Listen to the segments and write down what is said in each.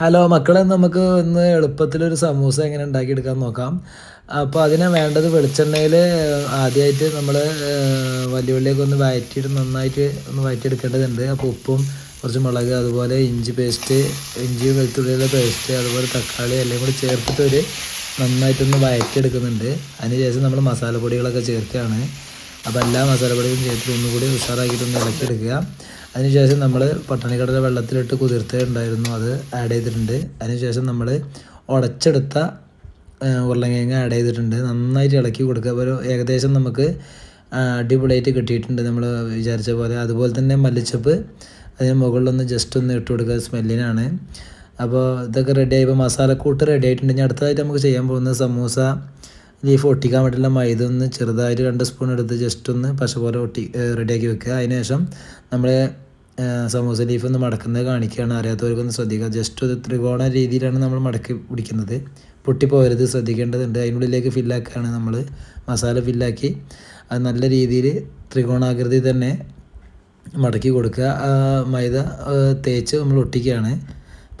Hello മക്കളെ നമുക്ക് ഇന്ന് എളുപ്പത്തിലൊരു സമൂസ എങ്ങനെ ഉണ്ടാക്കിയെടുക്കാൻ നോക്കാം. അപ്പോൾ അതിന് വേണ്ടത് വെളിച്ചെണ്ണയിൽ ആദ്യമായിട്ട് നമ്മൾ വലിയ ഉള്ളിയൊക്കെ ഒന്ന് വഴറ്റിയിട്ട് നന്നായിട്ട് ഒന്ന് വഴറ്റിയെടുക്കേണ്ടതുണ്ട് അപ്പോൾ ഉപ്പും കുറച്ച് മുളക് അതുപോലെ ഇഞ്ചി പേസ്റ്റ് ഇഞ്ചി വെളുത്തുള്ളിയുടെ പേസ്റ്റ് അതുപോലെ തക്കാളി എല്ലാം കൂടി ചേർത്തിട്ട് ഒരു നന്നായിട്ടൊന്ന് വഴറ്റിയെടുക്കുന്നുണ്ട് അതിനുശേഷം നമ്മൾ മസാലപ്പൊടികളൊക്കെ ചേർക്കുകയാണ്. അപ്പോൾ എല്ലാ മസാലപ്പൊടികളും ചേർത്തിട്ട് ഒന്നുകൂടി ഉഷാറാക്കിയിട്ടൊന്ന് ഇളക്കിയെടുക്കുക. അതിനുശേഷം നമ്മൾ പട്ടണിക്കടല വെള്ളത്തിലിട്ട് കുതിർത്തുണ്ടായിരുന്നു അത് ആഡ് ചെയ്തിട്ടുണ്ട്. അതിനുശേഷം നമ്മൾ ഉടച്ചെടുത്ത ഉരുളക്കിഴങ്ങ് ആഡ് ചെയ്തിട്ടുണ്ട്. നന്നായിട്ട് ഇളക്കി കൊടുക്കുക. ഒരു ഏകദേശം നമുക്ക് അടിപൊളിയായിട്ട് കിട്ടിയിട്ടുണ്ട് നമ്മൾ വിചാരിച്ച പോലെ. അതുപോലെ തന്നെ മല്ലിച്ചപ്പ് അതിന് മുകളിലൊന്ന് ജസ്റ്റ് ഒന്ന് ഇട്ട് കൊടുക്കുക. സ്മെല്ലിനാണ് അപ്പോൾ ഇതൊക്കെ റെഡി ആയപ്പോൾ മസാലക്കൂട്ട് റെഡി ആയിട്ടുണ്ട്. ഇനി അടുത്തതായിട്ട് നമുക്ക് ചെയ്യാൻ പോകുന്നത് സമൂസ ലീഫ് ഒട്ടിക്കാൻ വേണ്ടിയുള്ള മൈദ ഒന്ന് ചെറുതായിട്ട് രണ്ട് സ്പൂൺ എടുത്ത് ജസ്റ്റ് ഒന്ന് പശ പോലെ ഒട്ടി റെഡിയാക്കി വെക്കുക. അതിനുശേഷം നമ്മൾ സമൂസ ലീഫ് ഒന്ന് മടക്കുന്നത് കാണിക്കുകയാണ്. അറിയാത്തവർക്കൊന്ന് ശ്രദ്ധിക്കുക. ജസ്റ്റ് ഒരു ത്രികോണ രീതിയിലാണ് നമ്മൾ മടക്കി പിടിക്കുന്നത്. പൊട്ടിപ്പോകരുത് ശ്രദ്ധിക്കേണ്ടതുണ്ട്. അതിനുള്ളിലേക്ക് ഫില്ലാക്കുകയാണ് നമ്മൾ മസാല ഫില്ലാക്കി അത് നല്ല രീതിയിൽ ത്രികോണാകൃതി തന്നെ മടക്കി കൊടുക്കുക. മൈദ തേച്ച് നമ്മൾ ഒട്ടിക്കുകയാണ്.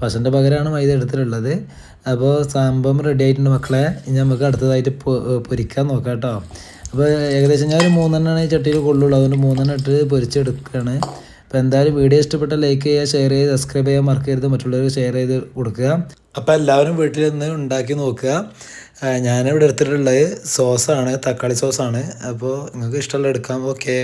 പശന്റെ പകരമാണ് മൈദ എടുത്തിട്ടുള്ളത്. അപ്പോൾ സംഭവം റെഡി ആയിട്ടുണ്ട് മക്കളെ. ഇനി നമുക്ക് അടുത്തതായിട്ട് പൊരിക്കാൻ നോക്കാം കേട്ടോ. അപ്പോൾ ഏകദേശം ഞാൻ ഒരു മൂന്നെണ്ണമാണ് ഈ ചട്ടിയിൽ കൊള്ളുള്ളൂ. അതുകൊണ്ട് മൂന്നെണ്ണം ഇട്ട് പൊരിച്ചെടുക്കുകയാണ്. അപ്പോൾ എന്തായാലും വീഡിയോ ഇഷ്ടപ്പെട്ട ലൈക്ക് ചെയ്യുക ഷെയർ ചെയ്ത് സബ്സ്ക്രൈബ് ചെയ്യാൻ മറക്കരുത്. മറ്റുള്ളവർക്ക് ഷെയർ ചെയ്ത് കൊടുക്കുക. അപ്പോൾ എല്ലാവരും വീട്ടിൽ നിന്ന് ഉണ്ടാക്കി നോക്കുക. ഞാനിവിടെ എടുത്തിട്ടുള്ളത് സോസാണ് തക്കാളി സോസാണ് അപ്പോൾ നിങ്ങൾക്ക് ഇഷ്ടമുള്ള എടുക്കാം. ഓക്കെ